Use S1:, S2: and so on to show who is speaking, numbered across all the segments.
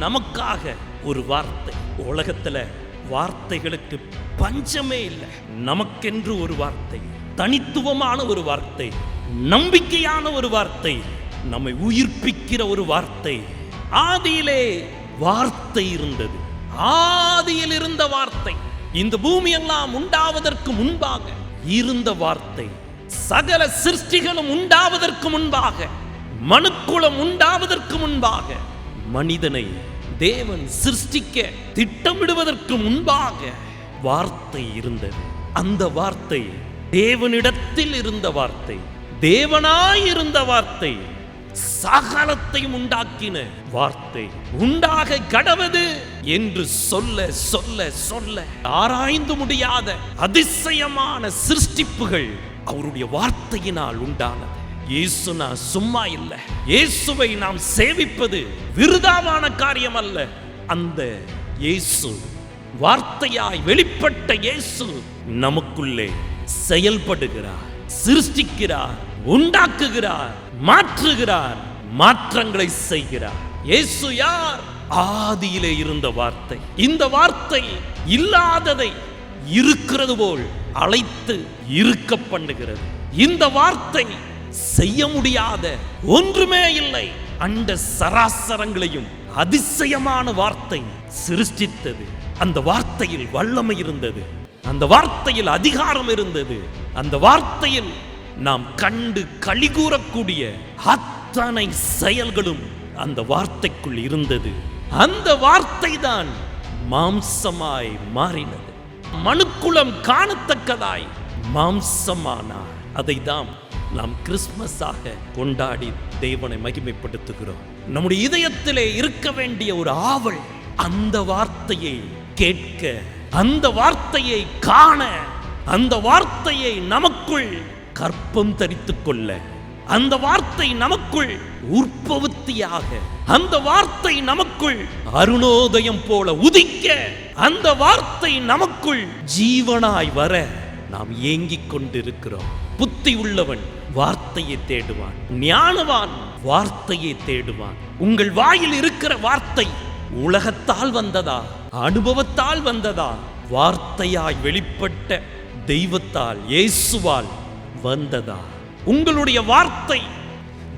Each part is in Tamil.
S1: நமக்காக ஒரு வார்த்தை. உலகத்துல வார்த்தைகளுக்கு பஞ்சமே இல்லை. நமக்கென்று ஒரு வார்த்தை தனித்துவமான ஒரு வார்த்தை நம்பிக்கையான ஒரு வார்த்தை நம்மை உயிர்ப்பிக்கிற ஒரு வார்த்தை. ஆதியிலே வார்த்தை இருந்தது. ஆதியில் இருந்த வார்த்தை. இந்த பூமி எல்லாம் உண்டாவதற்கு முன்பாக இருந்த வார்த்தை. சகல சிருஷ்டிகளும் உண்டாவதற்கு முன்பாக மனுக்குளம் உண்டாவதற்கு முன்பாக மனிதனை தேவன் சிருஷ்டிக்க திட்டமிடுவதற்கு முன்பாக வார்த்தை இருந்தது. அந்த வார்த்தை தேவனிடத்தில் இருந்த வார்த்தை தேவனாயிருந்த வார்த்தை சகலத்தையும் உண்டாக்கின வார்த்தை. உண்டாக கடவது என்று சொல்ல சொல்ல சொல்ல ஆராய்ந்து முடியாத அதிசயமான சிருஷ்டிப்புகள் அவருடைய வார்த்தையினால் உண்டானது. இயேசு நான் சும்மா இல்லை. இயேசுவை நாம் சேவிப்பது விருதாவான காரியம் அல்ல அந்த இயேசு வார்த்தையாய் வெளிப்பட்ட இயேசு நமக்குள்ளே செயல்படுகிறார் சிருஷ்டிக்கிறார் உண்டாக்குகிறார் மாற்றுகிறார் மாற்றங்களை செய்கிறார். இயேசு யார்? ஆதியிலே இருந்த வார்த்தை. இந்த வார்த்தை இல்லாததை இருக்கிறது போல் அழைத்து இருக்க பண்ணுகிறது இந்த வார்த்தை செய்ய முடியாத ஒன்றுமே இல்லை. அண்ட சராசரங்களையும் அதிசயமான வார்த்தை சிருஷ்டித்தது. அந்த வார்த்தையில் வல்லமை இருந்தது. அந்த வார்த்தையில் அதிகாரம் இருந்தது. அந்த வார்த்தையில் நாம் கண்டு கழிகூறக்கூடிய அத்தனை செயல்களும் அந்த வார்த்தைக்குள் இருந்தது. அந்த வார்த்தை தான் மாம்சமாய் மாறினது. மனுக்குளம் காணத்தக்கதாய் மாம்சமானார். அதை தான் நாம் கிறிஸ்மஸாக கொண்டாடி தேவனை மகிமைப்படுத்துகிறோம். நம்முடைய இதயத்திலே இருக்க வேண்டிய ஒரு ஆவல் அந்த வார்த்தையை கேட்க அந்த வார்த்தையை காண அந்த வார்த்தையை நமக்குள் கற்பம் தரித்துக் கொள்ள அந்த வார்த்தை நமக்குள் உற்பவத்தியாக அந்த வார்த்தை நமக்குள் அருணோதயம் போல உதிக்க அந்த வார்த்தை நமக்குள் ஜீவனாய் வர நாம் ஏங்கிக் கொண்டிருக்கிறோம். புத்தி உள்ளவன் வார்த்தையை தேடுவான். ஞானவான் வார்த்தையை தேடுவான். உங்கள் வாயில் இருக்கிற வார்த்தை உலகத்தால் வந்ததா? அனுபவத்தால் வந்ததா? வார்த்தையாய் வெளிப்பட்ட தெய்வத்தால் இயேசுவால் வந்ததா? உங்களுடைய வார்த்தை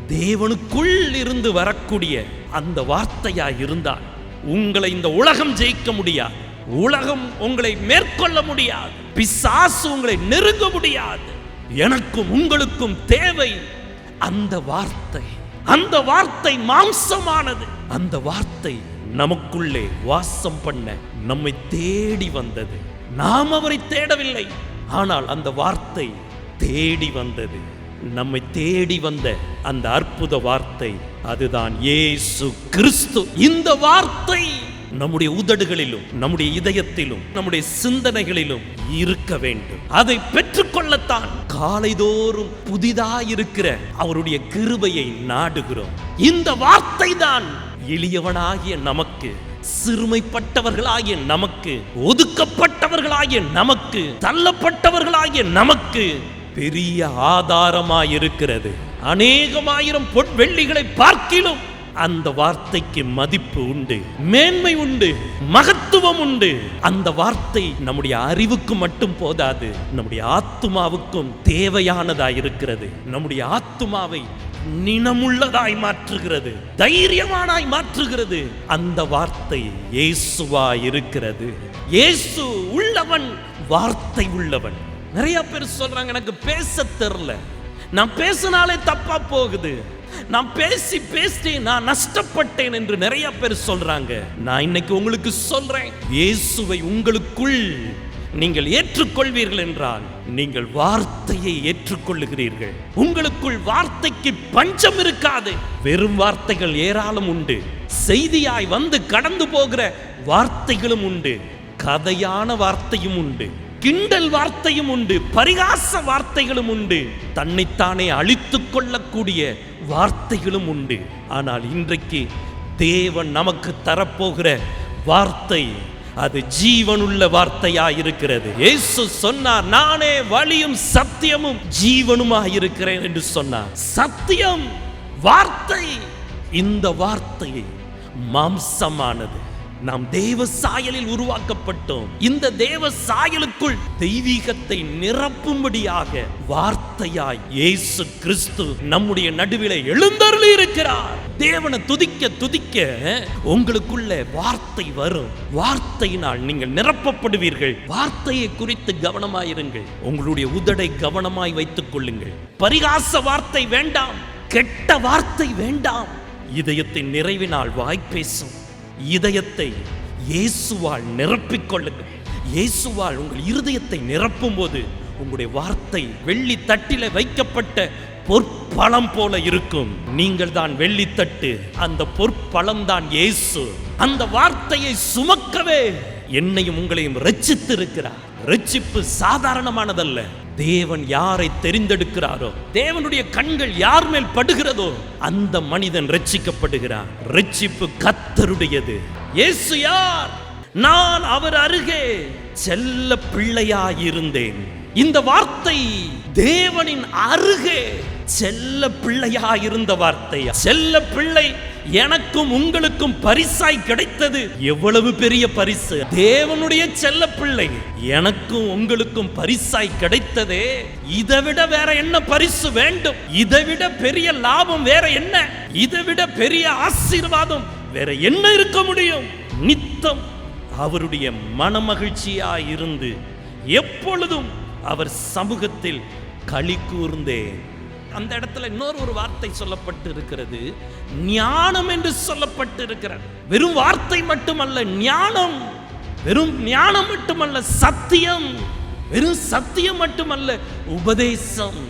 S1: தேவனுக்குள் இருந்து வரக்கூடிய அந்த வார்த்தையாய் இருந்தால் உங்களை இந்த உலகம் ஜெயிக்க முடியாது. உலகம் உங்களை மேற்கொள்ள முடியாது. பிசாசு உங்களை நெருங்க முடியாது. எனக்கும் உங்களுக்கும் தேவை அந்த வார்த்தை. அந்த வார்த்தை மாம்சமானது. அந்த வார்த்தை நமக்குள்ளே வாசம் பண்ண நம்மை தேடி வந்தது. நாம் அவரை தேடவில்லை. ஆனால் அந்த வார்த்தை தேடி வந்தது. நம்மை தேடி வந்த அந்த அற்புத வார்த்தை அதுதான். இயேசு கிறிஸ்து. இந்த வார்த்தை நம்முடைய உதடுகளிலும் நம்முடைய இதயத்திலும் நம்முடைய சிந்தனைகளிலும் இருக்க வேண்டும். அதை பெற்றுக்கொள்ளத்தான் காலைதோறும் புதிதாயிருக்கிற அவருடைய கிருபையை நாடுகிறோம். இந்த வார்த்தை தான் எளியவனாகிய நமக்கு சிறுமைப்பட்டவர்களாகிய நமக்கு ஒதுக்கப்பட்டவர்களாகிய நமக்கு தள்ளப்பட்டவர்களாகிய நமக்கு பெரிய ஆதாரமாயிருக்கிறது. அநேகமாயிரம் பொன் வெள்ளிகளை பார்க்கிலும் அந்த வார்த்தைக்கு மதிப்பு உண்டு மேன்மை உண்டு மகத்துவம் உண்டு. அந்த வார்த்தை நம்முடைய அறிவுக்கு மட்டும் போதாது நம்முடைய ஆத்துமாவுக்கும் தேவையானதாய் இருக்கிறது. நம்முடைய ஆத்துமாவை நினமுள்ளதாய் மாற்றுகிறது தைரியமானாய் மாற்றுகிறது. அந்த வார்த்தை இயேசுவாய் இருக்கிறது. இயேசு உள்ளவன் வார்த்தை உள்ளவன். நிறைய பேர் சொல்றாங்க எனக்கு பேச தெரில நான் பேசினாலே தப்பா போகுது. நான் பேசி பேசி நான் நஷ்டப்பட்டேன் என்று நிறைய பேர் சொல்றாங்க. நான் இன்னைக்கு உங்களுக்கு சொல்றேன் இயேசுவை உங்களுக்குள் நீங்கள் ஏற்றுக்கொள்வீர்கள் என்றால் நீங்கள் வார்த்தையை ஏற்றுக்கொள்ளுகிறீர்கள். உங்களுக்குள் வார்த்தைக்கு பஞ்சம் இருக்காது. வெறும் வார்த்தைகள் ஏராளம் உண்டு. செய்தியாய் வந்து கடந்து போகிற வார்த்தைகளும் உண்டு. கதையான வார்த்தையும் உண்டு. கிண்டல் வார்த்தையும் உண்டு பரிகாச வார்த்தைகளும் உண்டு தன்னைத்தானே அழித்து கொள்ளக்கூடிய வார்த்தைகளும் உண்டு. ஆனால் இன்றைக்கு தேவன் நமக்கு தரப்போகிற வார்த்தை அது ஜீவனுள்ள வார்த்தையாய் இருக்கிறது இயேசு சொன்னார் நானே வழியும் சத்தியமும் ஜீவனுமாய் இருக்கிறேன் என்று சொன்னார். சத்தியம் வார்த்தை இந்த வார்த்தையை மாம்சமானது. நாம் தேவ சாயலில் உருவாக்கப்பட்டோம். இந்த தேவ சாயலுக்குள் தெய்வீகத்தை நிரப்பும்படியாக வார்த்தையாய் இயேசு கிறிஸ்து நம்முடைய நடுவில எழுந்தருளி இருக்கிறார் தேவனை துதிக்க துதிக்க உங்களுக்குள்ள வார்த்தை வரும். வார்த்தையினால் நீங்கள் நிரப்பப்படுவீர்கள். வார்த்தையை குறித்து கவனமாயிருங்கள். உங்களுடைய உதடை கவனமாய் வைத்துக் கொள்ளுங்கள். பரிகாச வார்த்தை வேண்டாம். கெட்ட வார்த்தை வேண்டாம். இதயத்தின் நிறைவினால் வாய் பேசும். இதயத்தை இயேசுவால் நிரப்பிக் கொள்ளுங்கள் இயேசுவால் உங்கள் இருதயத்தை நிரப்பும் போது உங்களுடைய வார்த்தை வெள்ளி தட்டில வைக்கப்பட்ட பொற்பழம் போல இருக்கும். நீங்கள் தான் வெள்ளித்தட்டு அந்த பொற்பழம் தான் இயேசு. அந்த வார்த்தையை சுமக்கவே என்னையும் உங்களையும் ரட்சித்து இருக்கிறார் ரட்சிப்பு சாதாரணமானதல்ல. தேவன் யாரை தெரிந்தெடுக்கிறாரோ தேவனுடைய கண்கள் யார் மேல் படுகிறதோ அந்த மனிதன் ரட்சிக்கப்படுகிறார் ரட்சிப்பு கத்தருடையது இயேசு யார்? நான் அவர் அருகே செல்ல பிள்ளையாயிருந்தேன். இந்த வார்த்தை தேவனின் அருகே செல்ல பிள்ளையா இருந்த வார்த்தை செல்ல பிள்ளை எனக்கும் உங்களுக்கும் பரிசாய் கிடைத்தது எவ்வளவு பெரிய பரிசு? தேவனுடைய செல்ல பிள்ளை எனக்கும் உங்களுக்கும் பரிசாய் கிடைத்ததே. இதை விட வேற என்ன பரிசு வேண்டும்? இதை விட பெரிய லாபம் வேற என்ன? இதை விட பெரிய ஆசீர்வாதம் வேற என்ன இருக்க முடியும்? நித்தம் அவருடைய மனமகிழ்ச்சியா இருந்து எப்பொழுதும் அவர் சமூகத்தில் களி கூர்ந்தே அந்த இடத்துல இன்னொரு ஒரு வார்த்தை சொல்லப்பட்டு இருக்கிறது. ஞானம் என்று சொல்லப்பட்டு இருக்கிறது. வெறும் வார்த்தை மட்டுமல்ல ஞானம். வெறும் ஞானம் மட்டுமல்ல சத்தியம். வெறும் சத்தியம் மட்டுமல்ல உபதேசம்.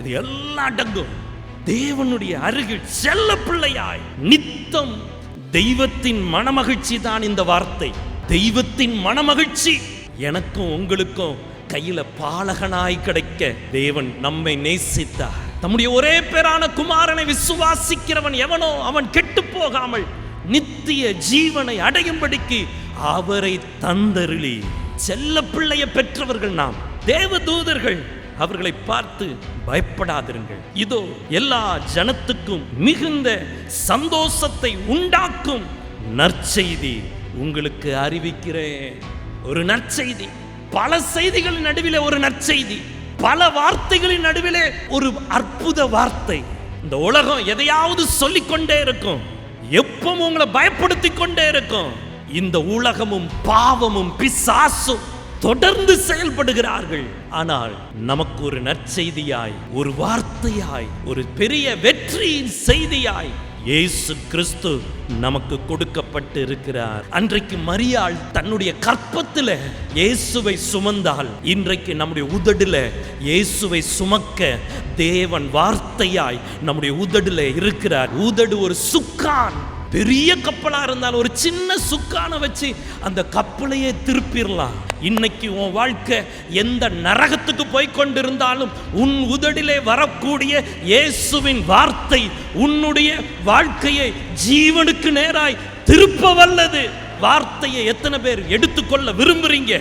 S1: இது எல்லாம் அடங்கும் தேவனுடைய அருகில் செல்ல பிள்ளையாய். நித்தம். தெய்வத்தின் மனமகிழ்ச்சி தான் இந்த வார்த்தை. தெய்வத்தின் மனமகிழ்ச்சி. எனக்கும் உங்களுக்கும் கையில பாலகனாய் கிடைக்க தேவன் நம்மை நேசித்தார். தம்முடைய ஒரே பேரான குமாரனை விசுவாசிக்கிறவன் எவனோ அவன் கெட்டு போகாமல் நித்திய ஜீவனை அடையும்படிக்கு அவரை தந்தருளி. செல்ல பிள்ளைய பெற்றவர்கள் நாம் தேவ தூதர்கள் அவர்களை பார்த்து பயப்படாதிருங்கள். இதோ எல்லா ஜனத்துக்கும் மிகுந்த சந்தோஷத்தை உண்டாக்கும் நற்செய்தி உங்களுக்கு அறிவிக்கிறேன். ஒரு நற்செய்தி பல செய்திகளின் நடுவில் ஒரு நற்செய்தி. பல வார்த்தைகளின் நடுவிலே ஒரு அற்புத வார்த்தை. இந்த உலகம் எதையாவது சொல்லிக்கொண்டே இருக்கும். எப்பவும் உங்களை பயப்படுத்தி கொண்டே இருக்கும். இந்த உலகமும் பாவமும் பிசாசும் தொடர்ந்து செயல்படுகிறார்கள். ஆனால் நமக்கு ஒரு நற்செய்தியாய் ஒரு வார்த்தையாய் ஒரு பெரிய வெற்றியின் செய்தியாய் இயேசு கிறிஸ்து நமக்கு கொடுக்கப்பட்டு இருக்கிறார் அன்றைக்கு மரியாள் தன்னுடைய கற்பத்துல இயேசுவை சுமந்தால் இன்றைக்கு நம்முடைய உதடுல இயேசுவை சுமக்க தேவன் வார்த்தையாய் நம்முடைய உதடுல இருக்கிறார். உதடு ஒரு சுக்கான். பெரிய கப்பலா இருந்தாலும் ஒரு சின்ன சுக்கான வச்சு அந்த கப்பலையே திருப்பிடலாம். இன்னைக்கு உன் வாழ்க்கை எந்த நரகத்துக்கு போய் கொண்டிருந்தாலும் உன் உதடிலே வரக்கூடிய இயேசுவின் வார்த்தை உன்னுடைய வாழ்க்கையை ஜீவனுக்கு நேராய் திருப்ப வல்லது. வார்த்தையை எத்தனை பேர் எடுத்துக்கொள்ள விரும்புறீங்க?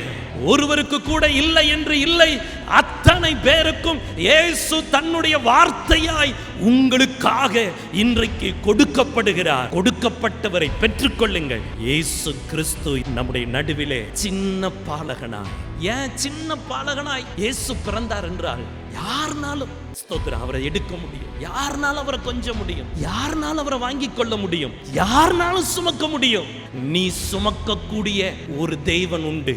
S1: ஒருவருக்கு கூட இல்லை என்று இல்லை. அத்தனை பேருக்கும் இயேசு தன்னுடைய வார்த்தையாய் உங்களுக்காக இன்றைக்கு கொடுக்கப்படுகிறார். கொடுக்கப்பட்டவரை பெற்றுக்கொள்ளுங்கள். இயேசு கிறிஸ்து நம்முடைய நடுவிலே சின்ன பாலகனாய். ஏன் சின்ன பாலகனாய்? இயேசு பிறந்தார் என்றால் யாருனாலும் ஸ்தோத்திரம் அவரை எடுக்க முடியும். யாருனாலும் அவரை கொஞ்ச முடியும்? யாருனாலும் அவரை வாங்கி கொள்ள முடியும்? யாருனாலும் சுமக்க முடியும்? நீ சுமக்கக்கூடிய ஒரு தெய்வன் உண்டு.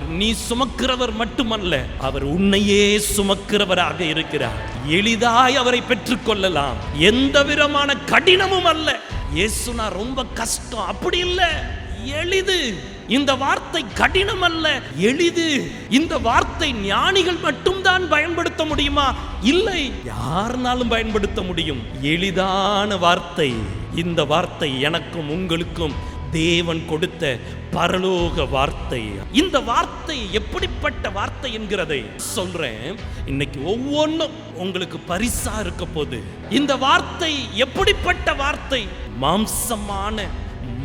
S1: நீ சுமக்கிறவர் மட்டுமல்ல அவர் உன்னையே சுமக்கிறவராக இருக்கிறார். எளிதாய் அவரை பெற்றுக்கொள்ளலாம் எந்த விதமான கடினமும் அல்ல. இயேசுனா ரொம்ப கஷ்டம். அப்படி இல்லை. எளிது. இந்த வார்த்தை கடினம் அல்ல எளிது. இந்த வார்த்தை ஞானிகள் மட்டும்தான் பயன்படுத்த முடியுமா? இல்லை. யாருனாலும் பயன்படுத்த முடியும். எளிதான வார்த்தை. இந்த வார்த்தை எனக்கும் உங்களுக்கும் தேவன் கொடுத்த பரலோக வார்த்தை. இந்த வார்த்தை எப்படிப்பட்ட வார்த்தை என்கிறதை சொல்றேன். இன்னைக்கு ஒவ்வொன்றும் உங்களுக்கு பரிசா இருக்க போது இந்த வார்த்தை எப்படிப்பட்ட வார்த்தை? மாம்சமான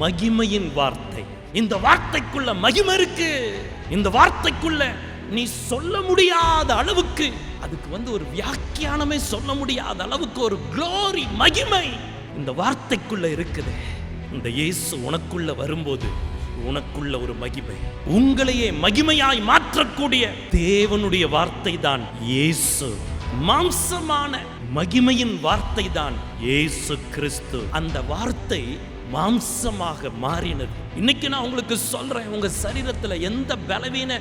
S1: மகிமையின் வார்த்தை. இந்த வார்த்தைக்குள்ள மகிமை இருக்கு. இந்த வார்த்தைக்குள்ள நீ சொல்ல முடியாத அளவுக்கு அதுக்கு வந்து ஒரு வியாக்கியானமே சொல்ல முடியாத அளவுக்கு ஒரு க்ளோரி மகிமை இந்த வார்த்தைக்குள்ள இருக்குது. இந்த இயேசு உனக்குள்ள வரும்போது உனக்குள்ள ஒரு மகிமை. உங்களையே மகிமையாய் மாற்றக்கூடிய தேவனுடைய வார்த்தை தான் இயேசு. மாம்சமான மகிமையின் வார்த்தை தான் இயேசு கிறிஸ்து. அந்த வார்த்தை மாம்சமாக மாறினது. இன்னைக்கு நான் உங்களுக்கு சொல்றேன் உங்க சரீரத்துல எந்த பலவீன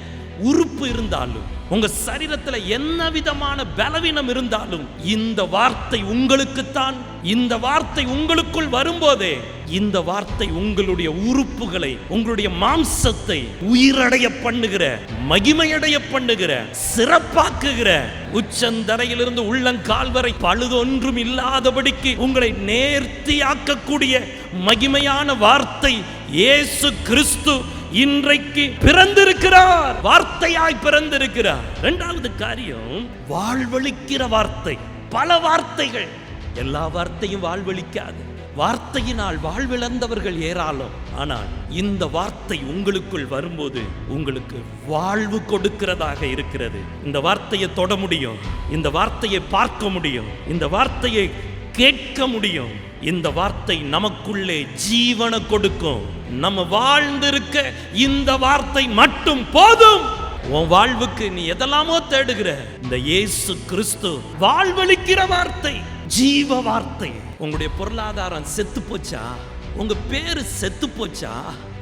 S1: உறுப்பு இருந்தாலும் உங்க சரீரத்துல என்ன விதமான பலவீனம் இருந்தாலும் இந்த வார்த்தை உங்களுக்குத்தான். இந்த வார்த்தை உங்களுக்குள் வரும்போதே இந்த வார்த்தை உங்களுடைய உறுப்புகளை உங்களுடைய மாம்சத்தை உயிரடைய பண்ணுகிற மகிமையடைய பண்ணுகிற சிறப்பாக்குகிற உச்சந்தரையிலிருந்து உள்ளங்கால் வரை பழுதொன்றும் இல்லாதபடிக்கு உங்களை நேர்த்தியாக்கக்கூடிய மகிமையான வார்த்தை இயேசு கிறிஸ்து இன்றைக்கு பிறந்திருக்கிறார். வார்த்தையாய் பிறந்திருக்கிறார். இரண்டாவது காரியம் வாழ்வழிக்கிற வார்த்தை. பல வார்த்தைகள். எல்லா வார்த்தையும் வாழ்வழிக்காது. வார்த்தையினால் வாழ்விழந்தவர்கள் ஏராளம். ஆனால் இந்த வார்த்தை உங்களுக்குள் வரும்போது உங்களுக்கு வாழ்வு கொடுக்கிறதாக இருக்கிறது. இந்த வார்த்தையை தொட முடியும். இந்த வார்த்தையை பார்க்க முடியும். இந்த வார்த்தையை கேட்க முடியும். இந்த வார்த்தை நமக்குள்ளே ஜீவனை கொடுக்கும். நம்ம வாழ்ந்திருக்க இந்த வார்த்தை மட்டும் போதும். உன் வாழ்வுக்கு நீ எதெல்லாமோ தேடுகிற. இந்த இயேசு கிறிஸ்து வாழ்வளிக்கிற வார்த்தை ஜீவ வார்த்தை. உங்களுடைய பொருளாதாரம் செத்து போச்சா? உங்க பேரு செத்து போச்சா?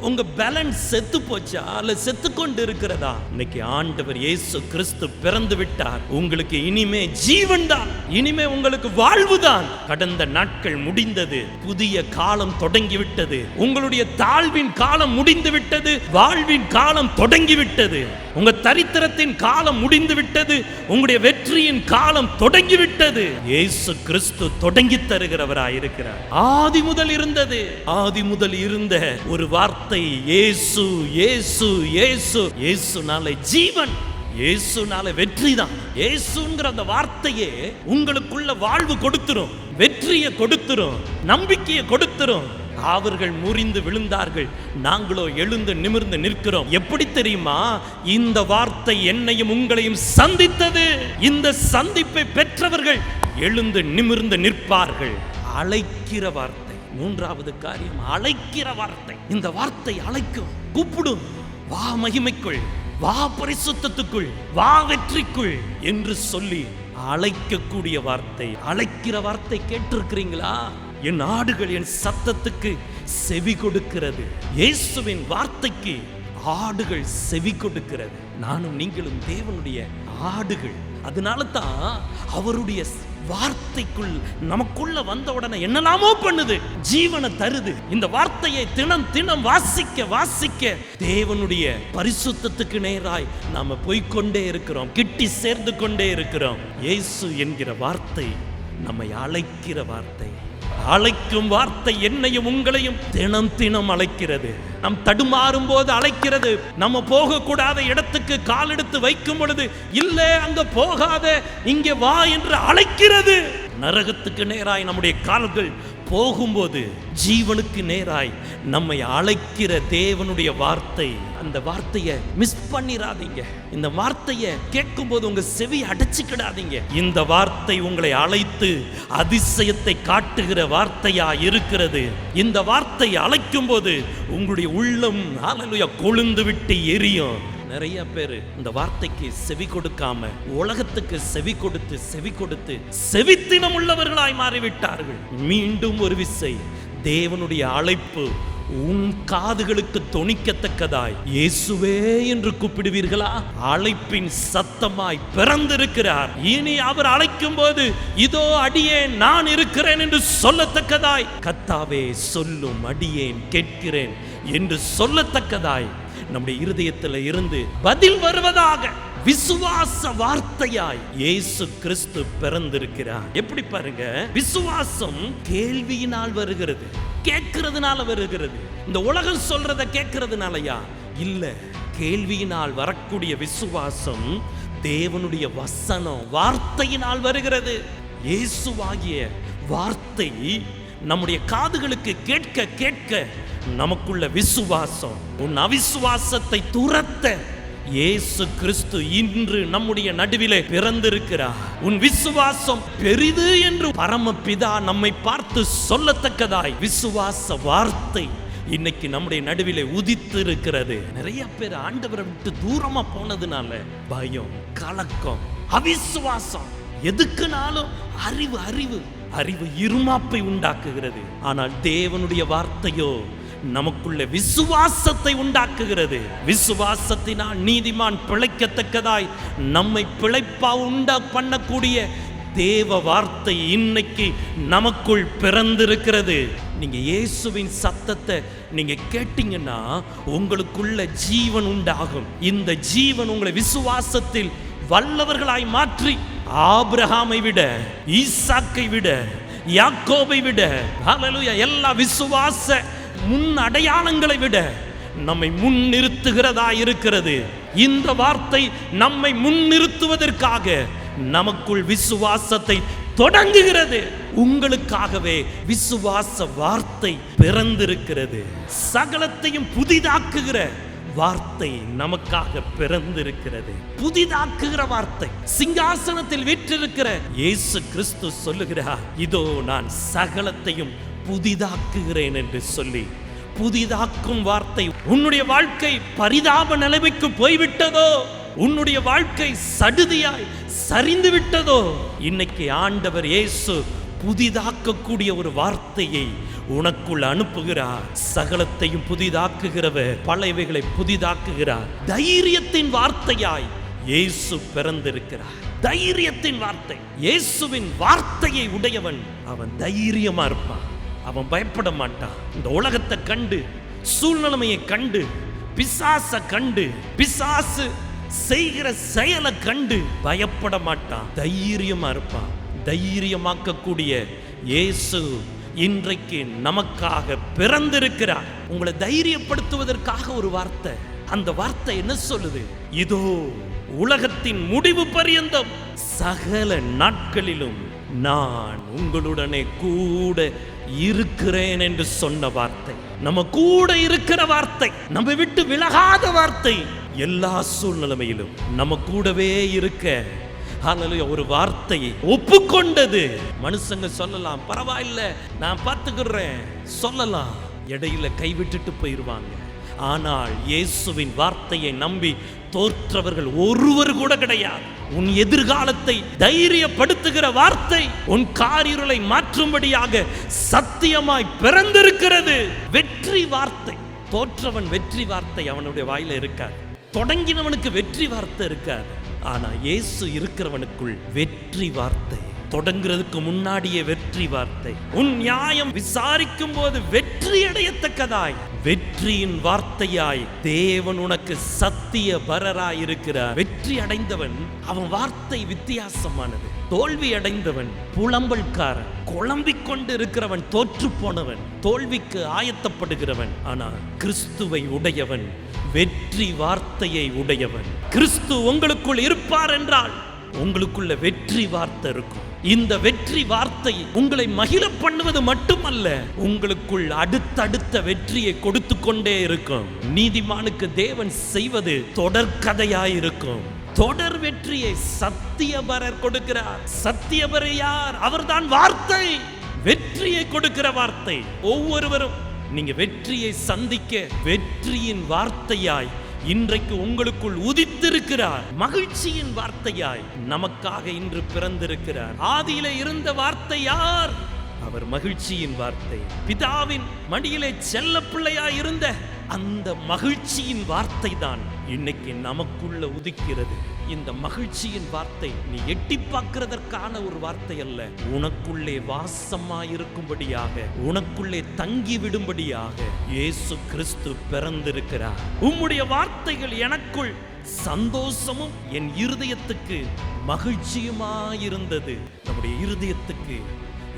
S1: உங்க பேலன்ஸ் செத்து போச்சா? அல்ல செத்து கொண்டு இருக்கிறதா இன்னைக்கு ஆண்டவர் இயேசு கிறிஸ்து பிறந்து விட்டார். உங்களுக்கு இனிமே ஜீவன் தான். இனிமே உங்களுக்கு வாழ்வு தான். கடந்த நாட்கள் முடிந்தது. புதிய காலம் தொடங்கி விட்டது உங்களுடைய தாழ்வின் காலம் முடிந்து விட்டது. வாழ்வின் காலம் தொடங்கி விட்டது. உங்க தரித்திரத்தின் காலம் முடிந்து விட்டது. உங்களுடைய வெற்றியின் காலம் தொடங்கி விட்டது. இயேசு கிறிஸ்து தொடங்கி தருகிறவராய் இருக்கிறார் ஆதி முதல் இருந்தது. ஆதி முதல் இருந்த ஒரு வார்த்தை இயேசு இயேசு இயேசு. இயேசுனாலே ஜீவன் இயேசுனால வெற்றி தான் இயேசுங்கிற அந்த வார்த்தையே உங்களுக்குள்ள வாழ்வு கொடுத்துரும் வெற்றியை கொடுத்துரும் நம்பிக்கையை கொடுத்துரும். அவர்கள் முறிந்து விழுந்தார்கள் நாங்களோ எழுந்து நிமிர்ந்து நிற்கிறோம். எப்படி தெரியுமா? இந்த வார்த்தை என்னையும் உங்களையும் சந்தித்தது. இந்த சந்திப்பை பெற்றவர்கள் எழுந்து நிமிர்ந்து நிற்பார்கள். அழைக்கிற வார்த்தை. மூன்றாவது காரியம் அழைக்கிற வார்த்தை. இந்த வார்த்தை அழைக்கும். கூப்பிடும். வா மகிமைக்குள் வா பரிசுத்தத்துக்குள் வா வெற்றிக்குள் என்று சொல்லி அழைக்கக்கூடிய வார்த்தை. அழைக்கிற வார்த்தை கேட்டிருக்கிறீங்களா? என் ஆடுகள் என் சத்தத்துக்கு செவி கொடுக்கிறது. இயேசுவின் வார்த்தைக்கு ஆடுகள் செவி கொடுக்கிறது. நானும் நீங்களும் தேவனுடைய ஆடுகள். அதனால தான் அவருடைய வார்த்தைக்குள் நமக்குள்ள வந்த உடனே என்னெல்லாமோ பண்ணுது. ஜீவனை தருது. இந்த வார்த்தையை தினம் தினம் வாசிக்க வாசிக்க தேவனுடைய பரிசுத்தத்துக்கு நேராய் நாம போய்க்கொண்டே இருக்கிறோம். கிட்டி சேர்ந்து கொண்டே இருக்கிறோம். இயேசு என்கிற வார்த்தை நம்மை அழைக்கிற வார்த்தை. அழைக்கும் வார்த்தை என்னையும் உங்களையும் தினம் தினம் அழைக்கிறது. நம் தடுமாறும் போது அழைக்கிறது. நம்ம போகக்கூடாத இடத்துக்கு கால் எடுத்து வைக்கும் பொழுது இல்ல அங்க போகாத இங்கே வா என்று அழைக்கிறது. நரகத்துக்கு நேராய் நம்முடைய கால்கள் போகும்போது ஜீவனுக்கு நேராய் நம்மை அழைக்கிற தேவனுடைய வார்த்தை அந்த வார்த்தையை மிஸ் பண்ணிராதீங்க. இந்த வார்த்தையை கேட்கும்போது உங்க செவி அடைச்சிக்கிடாதீங்க. இந்த வார்த்தை உங்களை அழைத்து அதிசயத்தை காட்டுகிற வார்த்தையா இருக்கிறது. இந்த வார்த்தை அழைக்கும் போது உங்களுடைய உள்ளம் ஹalleluya கொழுந்து விட்டு எரியும். நிறைய பேர் இந்த வார்த்தைக்கு செவி கொடுக்காம உலகத்துக்கு செவி கொடுத்து செவி கொடுத்து செவித்தினம் உள்ளவர்களாய் மாறிவிட்டார்கள். மீண்டும் ஒரு விசை தேவனுடைய அழைப்பு உன் காதுகளுக்கு தொனிக்கத்தக்கதாய். இயேசுவே என்று கூப்பிடுவீர்களா? அழைப்பின் சத்தமாய் பிறந்திருக்கிறார். இனி அவர் அழைக்கும் போது இதோ அடியேன் நான் இருக்கிறேன் என்று சொல்லத்தக்கதாய். கத்தாவே சொல்லும் அடியேன் கேட்கிறேன் என்று சொல்லத்தக்கதாய். நம்முடைய இருதயத்தில் இருந்து பதில் வருவதாக விசுவாச வார்த்தையாய் இயேசு கிறிஸ்து பிறந்திருக்கிறார். எப்படி பாருங்க? விசுவாசம் கேள்வியினால் வருகிறது கேட்கிறதுனால வருகிறது. இந்த உலகம் சொல்றத கேட்கிறதுனாலயா? இல்ல கேள்வியினால் வரக்கூடிய விசுவாசம் தேவனுடைய வசனம் வார்த்தையினால் வருகிறது. இயேசுவாகிய வார்த்தை நம்முடைய காதுகளுக்கு கேட்க கேட்க நமக்குள்ள விசுவாசம். உன் அவிசுவாசத்தை துரத்த இயேசு கிறிஸ்து இன்று நம்முடைய நடுவிலே பிறந்திருக்கிறார். உன் விசுவாசம் பெரிது என்று பரமபிதா நம்மை பார்த்து சொல்லத்தக்கதாய். விசுவாச வார்த்தை இன்னைக்கு நம்முடைய நடுவிலே உதித்து இருக்கிறது நிறைய பேர் ஆண்டவரை விட்டு தூரமா போனதுனால பயம் கலக்கம் அவிசுவாசம். எதுக்குனாலும் அறிவு அறிவு அறிவு இருமாப்பை உண்டாக்குகிறது. ஆனால் தேவனுடைய வார்த்தையோ நமக்குள்ள விசுவாசத்தை உண்டாக்குகிறது. விசுவாசத்தினால் நீதிமான் பிழைக்கத்தக்கதாய் நம்மை பிழைப்பா உண்டா பண்ணக்கூடிய தேவ வார்த்தை இன்னைக்கு நமக்குள் பிறந்திருக்கிறது. நீங்க இயேசுவின் சத்தத்தை நீங்க கேட்டீங்கன்னா உங்களுக்குள்ள ஜீவன் உண்டாகும். இந்த ஜீவன் உங்களை விசுவாசத்தில் வல்லவர்களாய் மாற்றி ஆபிரகாமை விட ஈசாக்கை விட யாக்கோபை விட எல்லா விசுவாச முன் அடையாளங்களை விட நம்மை முன்னிறுத்துகிறதா இருக்கிறது. இந்த வார்த்தை நம்மை முன்னிறுத்துவதற்காக நமக்குள் விசுவாசத்தை தொடங்குகிறது. உங்களுக்காகவே விசுவாச வார்த்தை பிறந்திருக்கிறது. சகலத்தையும் புதிதாக்குகிற வார்த்தை நமக்காக பிறந்திருக்கிறது. புதிதாக்குகிற வார்த்தை சிங்காசனத்தில் வீற்றிருக்கிற இயேசு கிறிஸ்து சொல்லுகிறார் இதோ நான் சகலத்தையும் புதிதாக்குகிறேன் என்று சொல்லி புதிதாக்கும் வார்த்தை உன்னுடைய வாழ்க்கை பரிதாப நிலைமைக்கு போய்விட்டதோ? உன்னுடைய வாழ்க்கை சடுதியாய் சரிந்து விட்டதோ? இன்னைக்கு ஆண்டவர் இயேசு புதிதாக்கக்கூடிய ஒரு வார்த்தையை உனக்குள் அனுப்புகிறார். சகலத்தையும் புதிதாக்குகிறவர் பழையவைகளை புதிதாக்குகிறார். தைரியத்தின் வார்த்தையாய் இயேசு பிறந்திருக்கிறார். தைரியத்தின் வார்த்தை இயேசுவின் வார்த்தையை உடையவன் அவன் தைரியமா இருப்பான். அவன் பயப்பட மாட்டான். இந்த உலகத்தை கண்டு சூழ்நிலைமையை கண்டு பிசாச கண்டு பிசாசு செய்கிற செயலை கண்டு பயப்பட மாட்டான். தைரியமா இருப்பான். தைரியமாக்கக்கூடிய இயேசு இன்றைக்கு நமக்காக பிறந்திருக்கிறார். உங்களை தைரியப்படுத்துவதற்காக ஒரு வார்த்தை. அந்த வார்த்தை என்ன சொல்லுது? இதோ உலகத்தின் முடிவு பரியந்தம். சகல நாட்களிலும் நான் உங்களுடனே கூட இருக்கிறேன் என்று சொன்ன வார்த்தை நம்ம கூட இருக்கிற வார்த்தை நம்ம விட்டு விலகாத வார்த்தை எல்லா சூழ்நிலைமையிலும் நம்ம கூடவே இருக்க ஒரு வார்த்தையை ஒப்புக்கொண்டது. மனுஷங்க சொல்லலாம் பரவாயில்ல நான் பார்த்துக்கிறேன். சொல்லலாம். இடையில கைவிட்டுட்டு போயிருவாங்க. ஆனால் இயேசுவின் வார்த்தையை நம்பி தோற்றவர்கள் ஒருவர் கூட கிடையாது. உன் எதிர்காலத்தை தைரியப்படுத்துகிற வார்த்தை உன் காரிருளை மாற்றும்படியாக சத்தியமாய் பிறந்திருக்கிறது. வெற்றி வார்த்தை. தோற்றவன் வெற்றி வார்த்தை அவனுடைய வாயில இருக்காது. தொடங்கினவனுக்கு வெற்றி வார்த்தை இருக்காது. ஆனா இயேசு இருக்கிறவனுக்குள் வெற்றி வார்த்தை. தொடங்குறதுக்கு முன்னாடியே வெற்றி வார்த்தை. உன் நியாயம் விசாரிக்கும் போது வெற்றி அடையத்தக்கதாய். வெற்றியின் வார்த்தையாய் தேவன் உனக்கு சத்திய பரராய் இருக்கிறார் வெற்றி அடைந்தவன் அவன் வார்த்தை வித்தியாசமானது. தோல்வி அடைந்தவன் புலம்பல்காரன். குழம்பிக் கொண்டு இருக்கிறவன் தோற்று போனவன். தோல்விக்கு ஆயத்தப்படுகிறவன். ஆனால் கிறிஸ்துவை உடையவன் வெற்றி வார்த்தையை உடையவன். கிறிஸ்து உங்களுக்குள் இருப்பார் என்றால் உங்களுக்குள்ள வெற்றி வார்த்தை இருக்கும். இந்த வெற்றி வார்த்தை உங்களை மகிழ பண்ணுவது மட்டுமல்ல உங்களுக்குள் அடுத்தடுத்த வெற்றியை கொடுத்து கொண்டே இருக்கும். நீதிமானுக்கு தேவன் செய்வது தொடர்கதையாயிருக்கும் தொடர் வெற்றியை சத்தியபரர் கொடுக்கிறார். சத்தியபரர் யார்? அவர்தான் வார்த்தை. வெற்றியை கொடுக்கிற வார்த்தை. ஒவ்வொருவரும் நீங்க வெற்றியை சந்திக்க வெற்றியின் வார்த்தையாய் இன்றைக்கு உங்களுக்குள் உதித்திருக்கிறார். மகிழ்ச்சியின் வார்த்தையாய் நமக்காக இன்று பிறந்திருக்கிறார். ஆதியில இருந்த வார்த்தை யார்? அவர் மகிழ்ச்சியின் வார்த்தை. பிதாவின் மடியிலே செல்ல பிள்ளையாய் இருந்த அந்த மகிழ்ச்சியின் வார்த்தை தான் இன்னைக்கு நமக்குள்ள உதிக்கிறது. இந்த மகிழ்ச்சியின் வார்த்தை நீ எட்டி பார்க்கிறதற்கான ஒரு வார்த்தை அல்ல. உனக்குள்ளே வாசமா இருக்கும்படியாக உனக்குள்ளே தங்கி விடும்படியாக இயேசு கிறிஸ்து பிறந்திருக்கிறார். உம்முடைய வார்த்தைகள் எனக்குள் சந்தோஷமும் என் இருதயத்துக்கு மகிழ்ச்சியுமாயிருந்தது. நம்முடைய இருதயத்துக்கு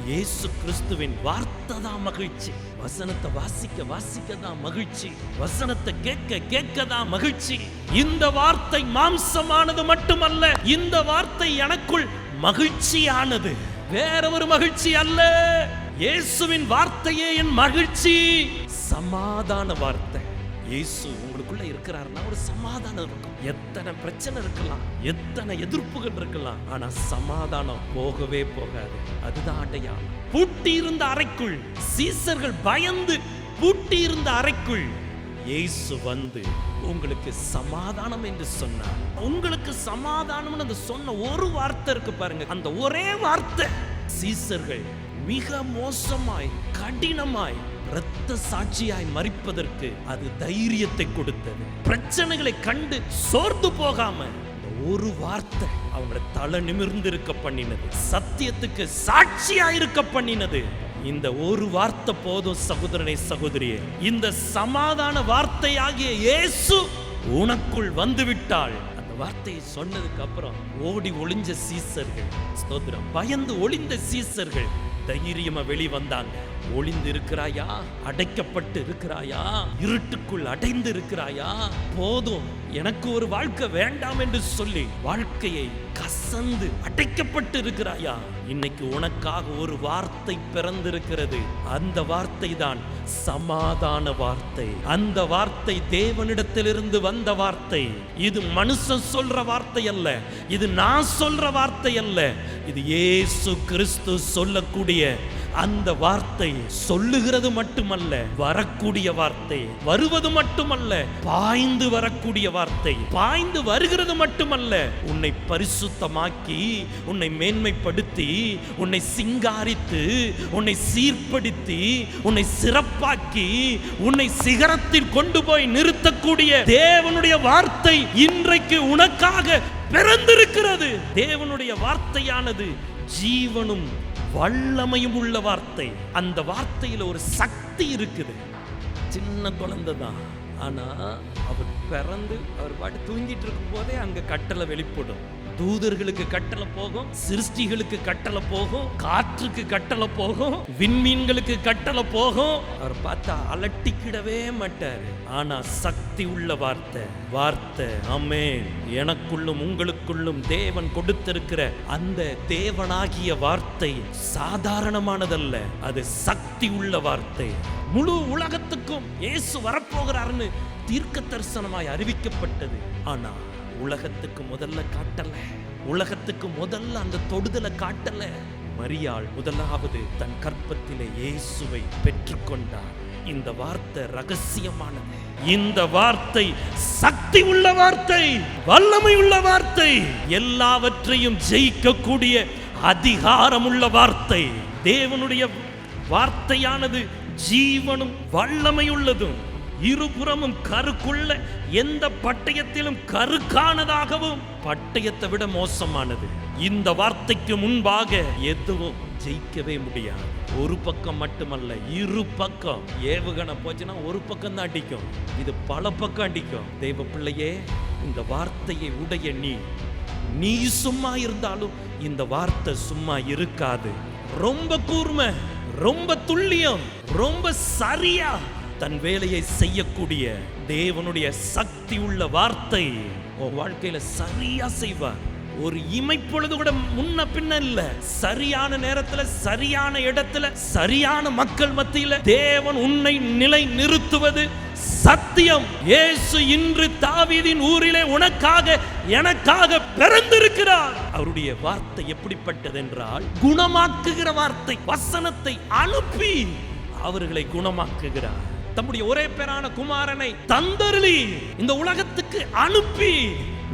S1: இயேசு கிறிஸ்துவின் வார்த்தை தான் மகிழ்ச்சி. வசனத்தை வாசிக்க வாசிக்க தான் மகிழ்ச்சி. வசனத்தை கேட்க கேட்க தான் மகிழ்ச்சி. இந்த வார்த்தை மாம்சமானது மட்டுமல்ல இந்த வார்த்தை எனக்குள் மகிழ்ச்சியானது. வேற ஒரு மகிழ்ச்சி அல்ல. இயேசுவின் வார்த்தையே என் மகிழ்ச்சி. சமாதான வார்த்தை. இயேசு உங்களுக்குள்ள இருக்கிறாருன்னா ஒரு சமாதானம் இருக்கும். எத்தனை பிரச்சனை இருக்கலாம் எத்தனை எதிர்ப்புகள் இருக்கலாம் ஆனா சமாதானம் போகவே போகாது. அதுதான் அடையாளம். பூட்டி இருந்த அறைக்குள் சீசர்கள் பயந்து பூட்டி இருந்த அறைக்குள் இயேசு வந்து உங்களுக்கு சமாதானம் என்று சொன்னார். உங்களுக்கு சமாதானம்னு அந்த சொன்ன ஒரு வார்த்தை இருக்கு பாருங்க. அந்த ஒரே வார்த்தை சீசர்கள் மிக மோசமாய் கடினமாய் இரத்த சாட்சியாய் மறிப்பதற்கு அது தைரியத்தை கொடுத்தது. பிரச்சனைகளை கண்டு சோர்ந்து போகாம இந்த ஒரு வார்த்தை அவங்கள தலை நிமிர்ந்து இருக்க பண்ணினது. சத்தியத்துக்கு சாட்சியா இருக்க பண்ணினது. இந்த ஒரு வார்த்தை போதும் சகோதரனை சகோதரியே. இந்த சமாதான வார்த்தையாகிய இயேசு உனக்குள் வந்துவிட்டால் அந்த வார்த்தையை சொன்னதுக்கு அப்புறம் ஓடி ஒளிஞ்ச சீசர்கள் ஸ்தோத்திரம் பயந்து ஒளிந்த சீசர்கள் தைரியமா வெளி வந்தாங்க ஒளிந்து இருக்கிறாயா அடைக்கப்பட்டு இருக்கிறாயா இருட்டுக்குள் அடைந்து இருக்கிறாயா போதும் எனக்கு ஒரு வாழ்க்கை வேண்டாம் என்று சொல்லி வாழ்க்கையை கசந்து அடைக்கப்பட்டு இருக்கிறாயா இன்னைக்கு உனக்காக ஒரு வார்த்தை பிறந்திருக்கிறது. அந்த வார்த்தை தான் சமாதான வார்த்தை. அந்த வார்த்தை தேவனிடத்திலிருந்து வந்த வார்த்தை. இது மனுஷன் சொல்ற வார்த்தை அல்ல. இது நான் சொல்ற வார்த்தை அல்ல. இது ஏசு கிறிஸ்து சொல்லக்கூடிய அந்த வார்த்தை சொல்லுகிறது மட்டுமல்ல வரக்கூடிய வார்த்தை வருவது மட்டுமல்ல பாய்ந்து வரக்கூடிய வார்த்தை பாய்ந்து வருகிறது மட்டுமல்ல உன்னை பரிசுத்தமாக்கி உன்னை மேன்மைப்படுத்தி உன்னை சிங்காரித்து உன்னை சீர்படுத்தி உன்னை சிறப்பாக்கி உன்னை சிகரத்தில் கொண்டு போய் நிறுத்தக்கூடிய தேவனுடைய வார்த்தை இன்றைக்கு உனக்காக பிறந்திருக்கிறது. தேவனுடைய வார்த்தையானது ஜீவனும் வல்லமையும் உள்ள வார்த்தை. அந்த வார்த்தையில் ஒரு சக்தி இருக்குது. சின்ன குழந்தை தான். ஆனால் அவர் பிறந்து அவர் பாட்டு தூங்கிட்டு இருக்கும் போதே அங்கே கட்டளை வெளிப்படும். தூதர்களுக்கு கட்டளை போகும் சிருஷ்டிகளுக்கு கட்டளை போகும் காற்றுக்கு கட்டளை போகும் விண்மீன்களுக்கு கட்டளை போகும். அவர் பார்த்தா அலட்டிக்கிடவே மாட்டாரு. ஆனா சக்தி உள்ள வார்த்தை வார்த்தை ஆமென். எனக்குள்ளும் உங்களுக்குள்ளும் தேவன் கொடுத்திருக்கிற அந்த தேவனாகிய வார்த்தை சாதாரணமானதல்ல. அது சக்தி உள்ள வார்த்தை. முழு உலகத்துக்கும் இயேசு வரப்போகிறார்னு தீர்க்க தரிசனமாய் அறிவிக்கப்பட்டது. ஆனா உலகத்துக்கு முதல்ல காட்டல. உலகத்துக்கு முதல்ல அந்த தொடுதலை காட்டல. மரியாள் முதலாவது தன் கற்பத்திலே இயேசுவை பெற்றுக்கொண்டார். இந்த வார்த்தை ரகசியமானது. இந்த வார்த்தை சக்தி உள்ள வார்த்தை வல்லமை உள்ள வார்த்தை. எல்லாவற்றையும் ஜெயிக்கக்கூடிய அதிகாரமுள்ள வார்த்தை. தேவனுடைய வார்த்தையானது ஜீவனும் வல்லமையுள்ளதும். இருபுறமும் கருக்குள்ள எந்த பட்டயத்திலும் கருக்கானதாகவும் பட்டயத்தை விட மோசமானது. இந்த வார்த்தைக்கு முன்பாக எதுவும் ஜெயிக்கவே முடியாது. ஒரு பக்கம் மட்டுமல்ல இரு பக்கம். ஏவுகணை போச்சுன்னா ஒரு பக்கம் தான் அடிக்கும். இது பல பக்கம் அடிக்கும். தெய்வ பிள்ளையே இந்த வார்த்தையை உடைய நீ. நீ சும்மா இருந்தாலும் இந்த வார்த்தை சும்மா இருக்காது. ரொம்ப கூர்மை ரொம்ப துல்லியம் ரொம்ப சரியா. தன் வேலையை செய்யக்கூடிய தேவனுடைய சக்தி உள்ள வார்த்தை உன் வாழ்க்கையில சரியா செய்வார் ஒரு இமைப்பொழுது கூட முன்ன பின்ன இல்ல. சரியான நேரத்துல சரியான இடத்துல சரியான மக்கள் மத்தியில தேவன் உன்னை நிலை நிறுத்துவது சத்தியம். இயேசு இன்று தாவீதின் ஊரிலே உனக்காக எனக்காக பிறந்திருக்கிறார். அவருடைய வார்த்தை எப்படிப்பட்டது என்றால் குணமாக்குகிற வார்த்தை வசனத்தை அனுப்பி அவர்களை குணமாக்குகிறார். தம்முடைய ஒரே பேரான குமாரனை தந்தருளி இந்த உலகத்துக்கு அனுப்பி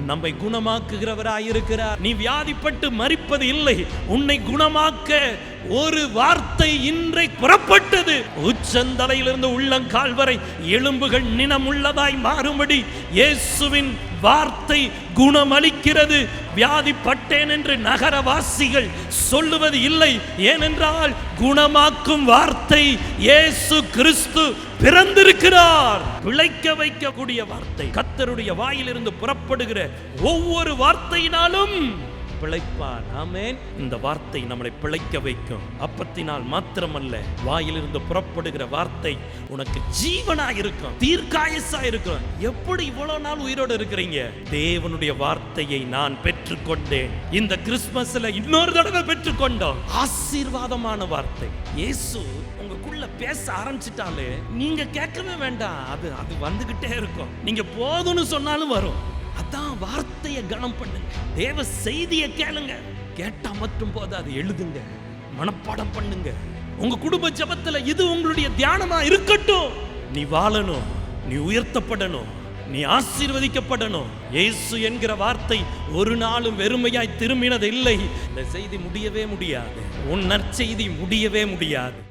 S1: நம்மை குணமாக்குகிறவராயிருக்கிறார். நீ வியாதிப்பட்டு மறிப்பது இல்லை. உன்னை குணமாக்க ஒரு வார்த்தை இன்றை புறப்பட்டது. உச்சந்தலையிலிருந்து உள்ளங்கால் வரை எலும்புகள் நினமுள்ளதாய் மாறும்படி இயேசுவின் வார்த்தை குணமளிக்கிறது. வியாதிப்பட்டேன் என்று நகரவாசிகள் சொல்லுவது இல்லை. ஏனென்றால் குணமாக்கும் வார்த்தை இயேசு கிறிஸ்து பிறந்திருக்கிறார். பிழைக்க வைக்கக்கூடிய வார்த்தை. கத்தருடைய வாயிலிருந்து புறப்படுகிற ஒவ்வொரு வார்த்தையினாலும் பிழைப்பார் ஆமேன். இந்த வார்த்தை நம்மளை பிழைக்க வைக்கும். அப்பத்தினால் மாத்திரமல்ல வாயிலிருந்து புறப்படுகிற வார்த்தை உனக்கு ஜீவனா இருக்கும் தீர்க்காயசா இருக்கும் எப்படி இவ்வளவு நாள் உயிரோடு இருக்கிறீங்க? தேவனுடைய வார்த்தையை நான் பெற்றுக்கொண்டேன். இந்த கிறிஸ்துமஸ்ல இன்னொரு தடவை பெற்றுக்கொண்டோம். ஆசீர்வாதமான வார்த்தை. இயேசு உங்களுக்குள்ள பேச ஆரம்பிச்சிட்டாலே நீங்க கேட்கவே வேண்டாம். அது அது வந்துகிட்டே இருக்கும். நீங்க போதும்னு சொன்னாலும் வரும். அதான் வார்த்தையை கனம் பண்ணுங்க. தேவ செய்தியை கேளுங்க. கேட்டா மட்டும் போது அதை எழுதுங்க. மனப்பாடம் பண்ணுங்க. உங்க குடும்ப ஜபத்துல இது உங்களுடைய தியானமா இருக்கட்டும். நீ வாழணும் நீ உயர்த்தப்படணும் நீ ஆசீர்வதிக்கப்படணும். இயேசு என்கிற வார்த்தை ஒரு நாளும் வெறுமையாய் திரும்பினது இல்லை இந்த செய்தி முடியவே முடியாது. உன் நற்செய்தி முடியவே முடியாது.